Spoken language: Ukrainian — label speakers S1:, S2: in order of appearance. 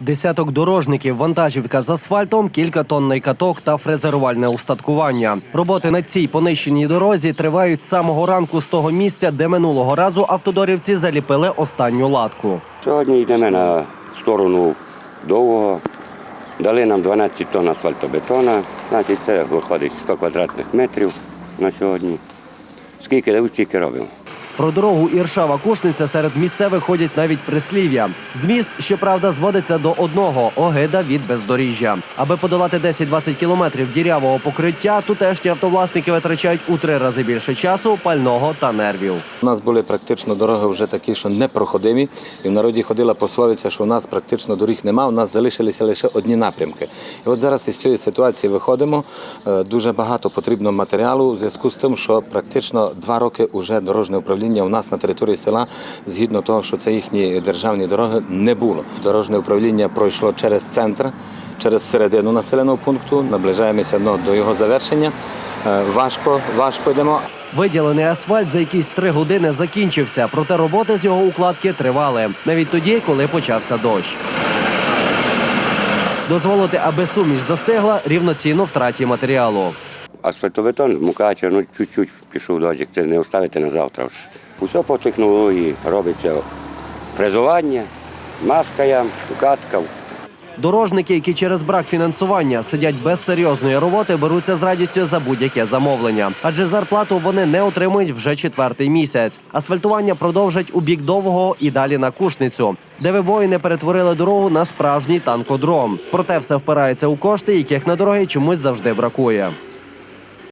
S1: Десяток дорожників, вантажівка з асфальтом, кількатонний каток та фрезерувальне устаткування. Роботи на цій понищеній дорозі тривають з самого ранку з того місця, де минулого разу автодорівці заліпили останню латку.
S2: Сьогодні йдемо на сторону довгого. Дали нам 12 тонн асфальтобетона. Значить, це виходить 100 квадратних метрів на сьогодні. Скільки дають, стільки робимо.
S1: Про дорогу Іршава Кушниця серед місцевих ходять навіть прислів'я. Зміст, щоправда, зводиться до одного огида від бездоріжжя. Аби подолати 10-20 кілометрів дірявого покриття, тутешні автовласники витрачають у три рази більше часу, пального та нервів.
S3: У нас були практично дороги вже такі, що непроходимі. І в народі ходила пословиця, що у нас практично доріг нема, у нас залишилися лише одні напрямки. І от зараз із цієї ситуації виходимо. Е, Дуже багато потрібно матеріалу в зв'язку з тим, що практично два роки вже дорожнє управління у нас на території села, згідно того, що це їхні державні дороги, не було. Дорожнє управління пройшло через центр, через середину населеного пункту. Наближаємося ну, до його завершення. Е, Важко, важко йдемо,
S1: Виділений асфальт за якісь три години закінчився, проте роботи з його укладки тривали навіть тоді, коли почався дощ. Дозволити, аби суміш застигла, рівноцінно втраті матеріалу.
S2: Асфальтобетон, мукача, ну чуть-чуть пішов дощик, це не оставити на завтра. вже. Усе по технології робиться фрезування, маска ям, укатка.
S1: Дорожники, які через брак фінансування сидять без серйозної роботи, беруться з радістю за будь-яке замовлення, адже зарплату вони не отримують вже четвертий місяць. Асфальтування продовжать у бік довгого і далі на кушницю, де вибоїни перетворили дорогу на справжній танкодром. Проте все впирається у кошти, яких на дороги чомусь завжди бракує.